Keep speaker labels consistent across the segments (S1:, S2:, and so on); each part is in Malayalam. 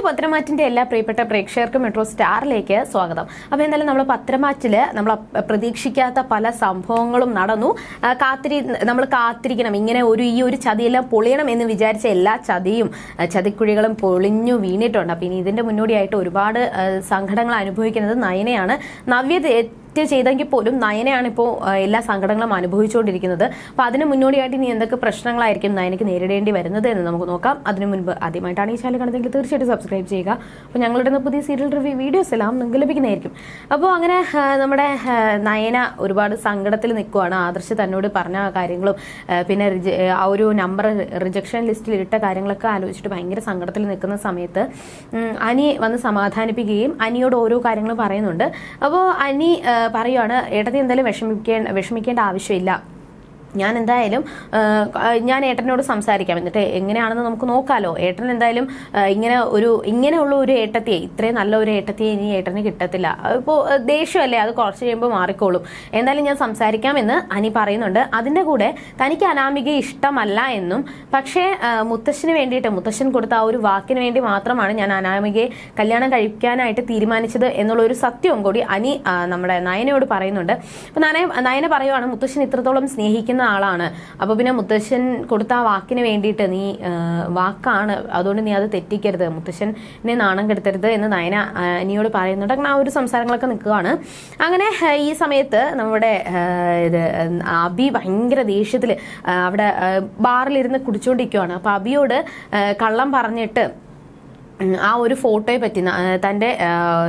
S1: അപ്പോൾ പത്രമാറ്റിന്റെ എല്ലാ പ്രിയപ്പെട്ട പ്രേക്ഷകർക്കും മെട്രോ സ്റ്റാറിലേക്ക് സ്വാഗതം. അപ്പോൾ എന്തായാലും നമ്മൾ പത്രമാറ്റിൽ നമ്മൾ പ്രതീക്ഷിക്കാത്ത പല സംഭവങ്ങളും നടന്നു. കാത്തിരി നമ്മൾ കാത്തിരിക്കണം. ഇങ്ങനെ ഒരു ഈ ഒരു ചതിയെല്ലാം പൊളിയണം എന്ന് വിചാരിച്ച എല്ലാ ചതിയും ചതിക്കുഴികളും പൊളിഞ്ഞു വീണിട്ടുണ്ട്. അപ്പോൾ ഇനി ഇതിന്റെ മുന്നോടിയായിട്ട് ഒരുപാട് സങ്കടങ്ങൾ അനുഭവിക്കുന്നത് നയനയാണ്. നവ്യ തെറ്റ് ചെയ്തെങ്കിൽ പോലും നയനയാണ് ഇപ്പോൾ എല്ലാ സങ്കടങ്ങളും അനുഭവിച്ചുകൊണ്ടിരിക്കുന്നത്. അപ്പോൾ അതിന് മുന്നോടിയായിട്ട് ഇനി എന്തൊക്കെ പ്രശ്നങ്ങളായിരിക്കും നയനയ്ക്ക് നേരിടേണ്ടി വരുന്നത് എന്ന് നമുക്ക് നോക്കാം. അതിനു മുൻപ് ആദ്യമായിട്ടാണ് ഈ ചാനൽ കാണുന്നതെങ്കിൽ തീർച്ചയായിട്ടും സബ്സ്ക്രൈബ് ചെയ്യുക. അപ്പോൾ ഞങ്ങളുടെ പുതിയ സീരിയൽ റിവ്യൂ വീഡിയോസ് എല്ലാം നിങ്ങൾക്ക് ലഭിക്കുന്നതായിരിക്കും. അപ്പോൾ അങ്ങനെ നമ്മുടെ നയന ഒരുപാട് സങ്കടത്തിൽ നിൽക്കുവാണ്. ആദർശ് തന്നോട് പറഞ്ഞ കാര്യങ്ങളും പിന്നെ ആ ഒരു നമ്പർ റിജക്ഷൻ ലിസ്റ്റിൽ ഇട്ട കാര്യങ്ങളൊക്കെ ആലോചിച്ചിട്ട് ഭയങ്കര സങ്കടത്തിൽ നിൽക്കുന്ന സമയത്ത് അനി വന്ന് സമാധാനിപ്പിക്കുകയും അനിയോട് ഓരോ കാര്യങ്ങളും പറയുന്നുണ്ട്. അപ്പോൾ അനി പറയുവാണ് ഏട്ടത്തി എന്തായാലും വിഷമിക്കേണ്ട വിഷമിക്കേണ്ട ആവശ്യമില്ല. ഞാൻ എന്തായാലും ഞാൻ ഏട്ടനോട് സംസാരിക്കാം. എന്നിട്ട് എങ്ങനെയാണെന്ന് നമുക്ക് നോക്കാലോ. ഏട്ടൻ എന്തായാലും ഇങ്ങനെ ഒരു ഇങ്ങനെയുള്ള ഒരു ഏട്ടത്തിയെ ഇത്രയും നല്ല ഒരു ഏട്ടത്തിയെ ഇനി ഏട്ടന് കിട്ടത്തില്ല. ഇപ്പോൾ ദേഷ്യമല്ലേ? അത് കുറച്ച് കഴിയുമ്പോൾ മാറിക്കോളും. എന്തായാലും ഞാൻ സംസാരിക്കാമെന്ന് അനി പറയുന്നുണ്ട്. അതിന്റെ കൂടെ തനിക്ക് അനാമിക ഇഷ്ടമല്ല എന്നും പക്ഷേ മുത്തശ്ശന് വേണ്ടിയിട്ട് മുത്തശ്ശൻ കൊടുത്ത ആ ഒരു വാക്കിന് വേണ്ടി മാത്രമാണ് ഞാൻ അനാമികയെ കല്യാണം കഴിക്കാനായിട്ട് തീരുമാനിച്ചത് എന്നുള്ള ഒരു സത്യവും കൂടി അനി നമ്മുടെ നയനയോട് പറയുന്നുണ്ട്. അപ്പം നയന നയന പറയുവാണ് മുത്തശ്ശൻ ഇത്രത്തോളം സ്നേഹിക്കുന്ന ആളാണ്. അപ്പോൾ പിന്നെ മുത്തശ്ശൻ കൊടുത്ത ആ വാക്കിന് വേണ്ടിയിട്ട് നീ വാക്കാണ്. അതുകൊണ്ട് നീ അത് തെറ്റിക്കരുത്. മുത്തശ്ശനെ നാണം കെടുത്തരുത് എന്ന് നയന അനിയോട് പറയുന്നുണ്ട്. അങ്ങനെ ആ ഒരു സംസാരങ്ങളൊക്കെ നിൽക്കുകയാണ്. അങ്ങനെ ഈ സമയത്ത് നമ്മുടെ ഇത് അബി ഭയങ്കര ദേഷ്യത്തിൽ അവിടെ ബാറിലിരുന്ന് കുടിച്ചുകൊണ്ടിരിക്കുകയാണ് അപ്പോൾ അബിയോട് കള്ളം പറഞ്ഞിട്ട് ആ ഒരു ഫോട്ടോയെ പറ്റി തന്റെ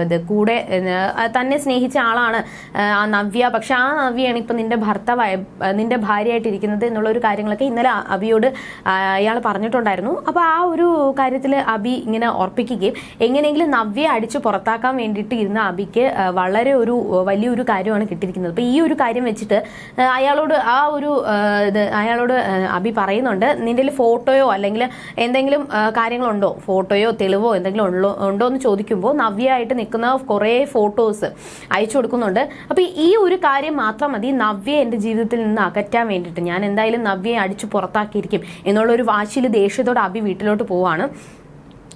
S1: ഇത് കൂടെ തന്നെ സ്നേഹിച്ച ആളാണ് ആ, നവ്യ. പക്ഷെ ആ നവ്യയാണ് ഇപ്പം നിന്റെ ഭർത്താവായ നിന്റെ ഭാര്യയായിട്ടിരിക്കുന്നത് എന്നുള്ള ഒരു കാര്യങ്ങളൊക്കെ ഇന്നലെ അബിയോട് അയാൾ പറഞ്ഞിട്ടുണ്ടായിരുന്നു. അപ്പോൾ ആ ഒരു കാര്യത്തിൽ അബി ഇങ്ങനെ ഉറപ്പിക്കുകയും എങ്ങനെയെങ്കിലും നവ്യയെ അടിച്ച് പുറത്താക്കാൻ വേണ്ടിയിട്ട് ഇരുന്ന അബിക്ക് വളരെ ഒരു വലിയൊരു കാര്യമാണ് കിട്ടിയിരിക്കുന്നത്. അപ്പോൾ ഈ ഒരു കാര്യം വെച്ചിട്ട് അയാളോട് ആ ഒരു ഇത് അയാളോട് അബി പറയുന്നുണ്ട് നിന്റെ ഫോട്ടോയോ അല്ലെങ്കിൽ എന്തെങ്കിലും കാര്യങ്ങളുണ്ടോ? ഫോട്ടോയോ തെളിവോ എന്തെങ്കിലും ഉള്ളോ ഉണ്ടോ എന്ന് ചോദിക്കുമ്പോൾ നവ്യയായിട്ട് നിൽക്കുന്ന കുറേ ഫോട്ടോസ് അയച്ചു കൊടുക്കുന്നുണ്ട്. അപ്പോൾ ഈ ഒരു കാര്യം മാത്രം മതി. നവ്യ എന്റെ ജീവിതത്തിൽ നിന്ന് അകറ്റാൻ വേണ്ടിയിട്ട് ഞാൻ എന്തായാലും നവ്യയെ അടിച്ചു പുറത്താക്കിയിരിക്കും എന്നുള്ളൊരു വാശിയിൽ ദേഷ്യത്തോടെ അബി വീട്ടിലോട്ട് പോവാണ്.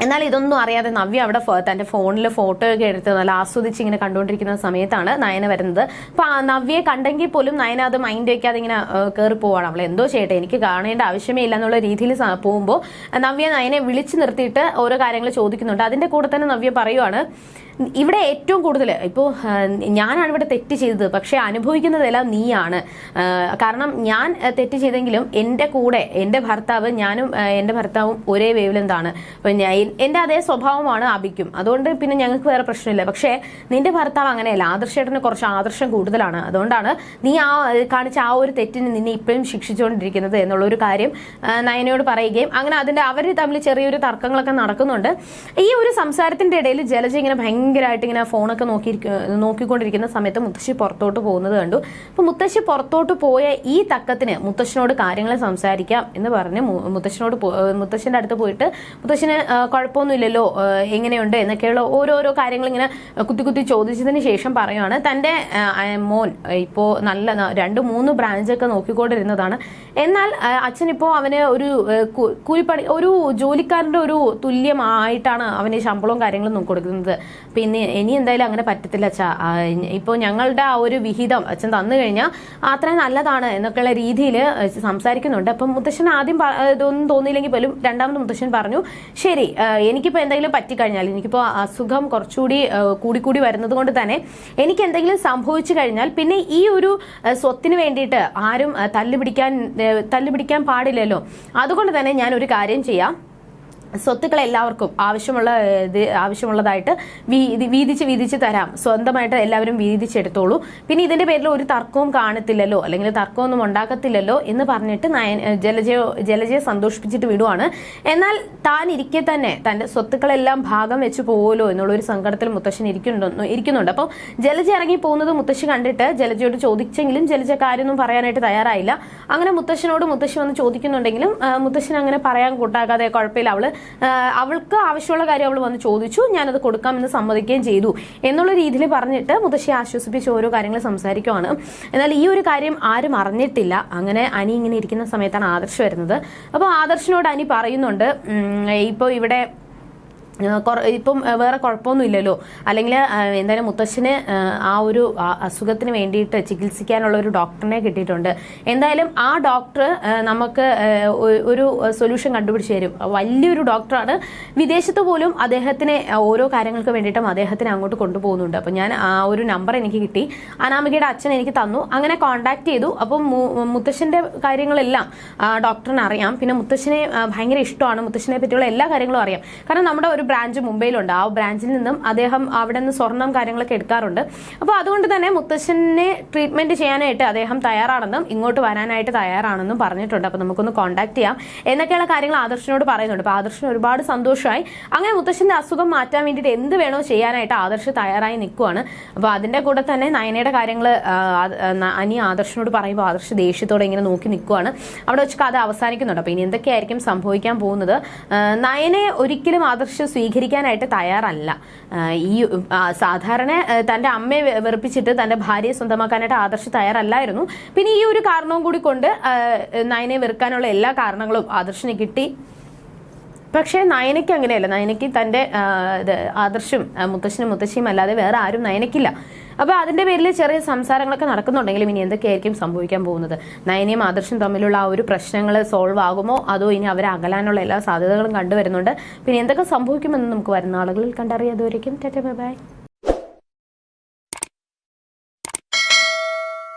S1: എന്നാൽ ഇതൊന്നും അറിയാതെ നവ്യ അവിടെ തന്റെ ഫോണിൽ ഫോട്ടോ ഒക്കെ എടുത്ത് നല്ല ആസ്വദിച്ച് ഇങ്ങനെ കണ്ടുകൊണ്ടിരിക്കുന്ന സമയത്താണ് നയന വരുന്നത്. അപ്പൊ നവ്യയെ കണ്ടെങ്കിൽ പോലും നയന അത് മൈൻഡ് വെക്കാതെ ഇങ്ങനെ കയറി പോവാണ്. അവൾ എന്തോ ചെയ്യട്ടെ എനിക്ക് കാണേണ്ട ആവശ്യമേ ഇല്ല എന്നുള്ള രീതിയിൽ പോകുമ്പോൾ നവ്യ നയനെ വിളിച്ചു നിർത്തിയിട്ട് ഓരോ കാര്യങ്ങൾ ചോദിക്കുന്നുണ്ട്. അതിന്റെ കൂടെ തന്നെ നവ്യ പറയുവാണ് ഇവിടെ ഏറ്റവും കൂടുതൽ ഇപ്പോൾ ഞാനാണ് ഇവിടെ തെറ്റ് ചെയ്തത് പക്ഷേ അനുഭവിക്കുന്നതെല്ലാം നീയാണ്. കാരണം ഞാൻ തെറ്റ് ചെയ്തെങ്കിലും എന്റെ കൂടെ എന്റെ ഭർത്താവ് ഞാനും എന്റെ ഭർത്താവും ഒരേ വേവിലെന്താണ് എന്റെ അതേ സ്വഭാവമാണ് അബിക്കും. അതുകൊണ്ട് പിന്നെ ഞങ്ങൾക്ക് വേറെ പ്രശ്നമില്ല. പക്ഷേ നിന്റെ ഭർത്താവ് അങ്ങനെയല്ല. ആദർശേട്ടന് കുറച്ച് ആദർശം കൂടുതലാണ്. അതുകൊണ്ടാണ് നീ ആ കാണിച്ച ആ ഒരു തെറ്റിന് നിന്നെ ഇപ്പോഴും ശിക്ഷിച്ചുകൊണ്ടിരിക്കുന്നത് എന്നുള്ള ഒരു കാര്യം നയനയോട് പറയുകയും അങ്ങനെ അതിന്റെ അവർ തമ്മിൽ ചെറിയൊരു തർക്കങ്ങളൊക്കെ നടക്കുന്നുണ്ട്. ഈ ഒരു സംസാരത്തിന്റെ ഇടയിൽ ജലജ ഇങ്ങനെ ഭയങ്കരമായിട്ട് ഇങ്ങനെ ഫോണൊക്കെ നോക്കി നോക്കിക്കൊണ്ടിരിക്കുന്ന സമയത്ത് മുത്തശ്ശി പുറത്തോട്ട് പോകുന്നത് കണ്ടു. അപ്പൊ മുത്തശ്ശി പുറത്തോട്ട് പോയ ഈ തക്കത്തിന് മുത്തശ്ശനോട് കാര്യങ്ങൾ സംസാരിക്കാം എന്ന് പറഞ്ഞ് മുത്തശ്ശനോട് മുത്തശ്ശന്റെ അടുത്ത് പോയിട്ട് മുത്തശ്ശന് കുഴപ്പമൊന്നുമില്ലല്ലോ എങ്ങനെയുണ്ട് എന്നൊക്കെയുള്ള ഓരോരോ കാര്യങ്ങൾ ഇങ്ങനെ കുത്തി കുത്തി ചോദിച്ചതിന് ശേഷം പറയുകയാണ് തന്റെ മോൻ ഇപ്പോൾ നല്ല രണ്ട് മൂന്ന് ബ്രാഞ്ചൊക്കെ നോക്കിക്കൊണ്ടിരുന്നതാണ്. എന്നാൽ അച്ഛൻ ഇപ്പോൾ അവന് ഒരു കൂലിപ്പണി ഒരു ജോലിക്കാരന്റെ ഒരു തുല്യമായിട്ടാണ് അവന് ശമ്പളവും കാര്യങ്ങളും കൊടുക്കുന്നത്. പിന്നെ ഇനി എന്തായാലും അങ്ങനെ പറ്റത്തില്ല അച്ഛാ. ഇപ്പൊ ഞങ്ങളുടെ ആ ഒരു വിഹിതം അച്ഛൻ തന്നു കഴിഞ്ഞാൽ അത്രയും നല്ലതാണ് എന്നൊക്കെയുള്ള രീതിയിൽ സംസാരിക്കുന്നുണ്ട്. അപ്പം മുത്തശ്ശൻ ആദ്യം ഇതൊന്നും തോന്നിയില്ലെങ്കിൽ പോലും രണ്ടാമത് മുത്തശ്ശൻ പറഞ്ഞു ശരി എനിക്കിപ്പോൾ എന്തെങ്കിലും പറ്റിക്കഴിഞ്ഞാൽ എനിക്കിപ്പോൾ അസുഖം കുറച്ചുകൂടി കൂടിക്കൂടി വരുന്നത് കൊണ്ട് തന്നെ എനിക്ക് എന്തെങ്കിലും സംഭവിച്ചു കഴിഞ്ഞാൽ പിന്നെ ഈ ഒരു സ്വത്തിന് വേണ്ടിയിട്ട് ആരും തല്ലുപിടിക്കാൻ തല്ലുപിടിക്കാൻ പാടില്ലല്ലോ. അതുകൊണ്ട് തന്നെ ഞാൻ ഒരു കാര്യം ചെയ്യാം. സ്വത്തുക്കൾ എല്ലാവർക്കും ആവശ്യമുള്ള ഇത് ആവശ്യമുള്ളതായിട്ട് വീതിച്ച് വീതിച്ച് തരാം. സ്വന്തമായിട്ട് എല്ലാവരും വീതിച്ചെടുത്തോളൂ. പിന്നെ ഇതിന്റെ പേരിൽ ഒരു തർക്കവും കാണത്തില്ലല്ലോ അല്ലെങ്കിൽ തർക്കമൊന്നും ഉണ്ടാക്കത്തില്ലല്ലോ എന്ന് പറഞ്ഞിട്ട് നയൻ ജലജയോ ജലജയെ സന്തോഷിപ്പിച്ചിട്ട് വിടുവാണ്. എന്നാൽ താൻ ഇരിക്കെ തന്നെ തന്റെ സ്വത്തുക്കളെല്ലാം ഭാഗം വെച്ച് പോകുമല്ലോ എന്നുള്ള ഒരു സങ്കടത്തിൽ മുത്തശ്ശൻ ഇരിക്കുന്നുണ്ടോ ഇരിക്കുന്നുണ്ട്. അപ്പോൾ ജലജ ഇറങ്ങി പോകുന്നത് മുത്തശ്ശി കണ്ടിട്ട് ജലജയോട് ചോദിച്ചെങ്കിലും ജലജ കാര്യമൊന്നും പറയാനായിട്ട് തയ്യാറായില്ല. അങ്ങനെ മുത്തശ്ശനോട് മുത്തശ്ശി വന്ന് ചോദിക്കുന്നുണ്ടെങ്കിലും മുത്തശ്ശൻ അങ്ങനെ പറയാൻ കൂട്ടാക്കാതെ കുഴപ്പമില്ല. അവൾ അവൾക്ക് ആവശ്യമുള്ള കാര്യം അവൾ വന്ന് ചോദിച്ചു. ഞാനത് കൊടുക്കാമെന്ന് സമ്മതിക്കുകയും ചെയ്തു. എന്നുള്ള രീതിയിൽ പറഞ്ഞിട്ട് മുത്തശ്ശി ആശ്വസിപ്പിച്ച് ഓരോ കാര്യങ്ങൾ സംസാരിക്കുവാണ്. എന്നാൽ ഈ ഒരു കാര്യം ആരും അറിഞ്ഞിട്ടില്ല. അങ്ങനെ അനി ഇങ്ങനെ ഇരിക്കുന്ന സമയത്താണ് ആദർശ് വരുന്നത്. അപ്പോൾ ആദർശിനോട് അനി പറയുന്നുണ്ട് ഇപ്പോൾ ഇവിടെ ഇപ്പം വേറെ കുഴപ്പമൊന്നും ഇല്ലല്ലോ അല്ലെങ്കിൽ എന്തായാലും മുത്തശ്ശന് ആ, ഒരു അസുഖത്തിന് വേണ്ടിയിട്ട് ചികിത്സിക്കാനുള്ള ഒരു ഡോക്ടറിനെ കിട്ടിയിട്ടുണ്ട്. എന്തായാലും ആ ഡോക്ടർ നമുക്ക് ഒരു സൊല്യൂഷൻ കണ്ടുപിടിച്ച് തരും. വലിയൊരു ഡോക്ടറാണ്. വിദേശത്ത് പോലും അദ്ദേഹത്തിനെ ഓരോ കാര്യങ്ങൾക്ക് വേണ്ടിയിട്ടും അദ്ദേഹത്തിനെ അങ്ങോട്ട് കൊണ്ടുപോകുന്നുണ്ട്. അപ്പം ഞാൻ ആ ഒരു നമ്പർ എനിക്ക് കിട്ടി. അനാമികയുടെ അച്ഛൻ എനിക്ക് തന്നു. അങ്ങനെ കോണ്ടാക്ട് ചെയ്തു. അപ്പം മുത്തശ്ശന്റെ കാര്യങ്ങളെല്ലാം ഡോക്ടറിനറിയാം പിന്നെ മുത്തശ്ശനെ ഭയങ്കര ഇഷ്ടമാണ്. മുത്തശ്ശനെ പറ്റിയുള്ള എല്ലാ കാര്യങ്ങളും അറിയാം. കാരണം നമ്മുടെ ഒരു ബ്രാഞ്ച് മുംബൈയിലുണ്ട്. ആ ബ്രാഞ്ചിൽ നിന്നും അദ്ദേഹം അവിടെ നിന്ന് സ്വർണം കാര്യങ്ങളൊക്കെ എടുക്കാറുണ്ട്. അപ്പോൾ അതുകൊണ്ട് തന്നെ മുത്തശ്ശനെ ട്രീറ്റ്മെന്റ് ചെയ്യാനായിട്ട് അദ്ദേഹം തയ്യാറാണെന്നും ഇങ്ങോട്ട് വരാനായിട്ട് തയ്യാറാണെന്നും പറഞ്ഞിട്ടുണ്ട്. അപ്പോൾ നമുക്കൊന്ന് കോൺടാക്ട് ചെയ്യാം. എന്നൊക്കെയുള്ള കാര്യങ്ങൾ ആദർശനോട് പറയുന്നുണ്ട്. അപ്പോൾ ആദർശിന് ഒരുപാട് സന്തോഷമായി. അങ്ങനെ മുത്തശ്ശന്റെ അസുഖം മാറ്റാൻ വേണ്ടിയിട്ട് എന്ത് വേണോ ചെയ്യാനായിട്ട് ആദർശ് തയ്യാറായി നിൽക്കുവാണ്. അപ്പോൾ അതിന്റെ കൂടെ തന്നെ നയനയുടെ കാര്യങ്ങൾ അനി ആദർശനോട് പറയുമ്പോൾ ആദർശ് ദേഷ്യത്തോടെ ഇങ്ങനെ നോക്കി നിൽക്കുവാണ്. അവിടെ വെച്ച് കഥ അവസാനിക്കുന്നുണ്ട്. അപ്പോൾ ഇനി എന്തൊക്കെയായിരിക്കും സംഭവിക്കാൻ പോകുന്നത്? നയനെ ഒരിക്കലും ആദർശ് സ്വീകരിക്കാനായിട്ട് തയ്യാറല്ല. ഈ സാധാരണ തന്റെ അമ്മയെ വെറുപ്പിച്ചിട്ട് തന്റെ ഭാര്യയെ സ്വന്തമാക്കാനായിട്ട് ആദർശ് തയ്യാറല്ലായിരുന്നു. പിന്നെ ഈ ഒരു കാരണവും കൂടി കൊണ്ട് നയനെ വെറുക്കാനുള്ള എല്ലാ കാരണങ്ങളും ആദർശിന് കിട്ടി. പക്ഷേ നയനയ്ക്ക് അങ്ങനെയല്ല. നയനയ്ക്ക് തന്റെ ആദർശും മുത്തശ്ശനും മുത്തശ്ശിയും അല്ലാതെ വേറെ ആരും നയനയ്ക്കില്ല. അപ്പോൾ അതിന്റെ പേരിൽ ചെറിയ സംസാരങ്ങളൊക്കെ നടക്കുന്നുണ്ടെങ്കിലും ഇനി എന്തൊക്കെയായിരിക്കും സംഭവിക്കാൻ പോകുന്നത്? നയനയും ആദർശും തമ്മിലുള്ള ആ ഒരു പ്രശ്നങ്ങൾ സോൾവ് ആകുമോ? അതോ ഇനി അവരെ അകലാനുള്ള എല്ലാ സാധ്യതകളും കണ്ടുവരുന്നുണ്ട്? പിന്നെ എന്തൊക്കെ സംഭവിക്കുമെന്ന് നമുക്ക് വരുന്ന ആളുകളിൽ കണ്ടറിയാതുവരേക്കും ടാറ്റ ബൈ.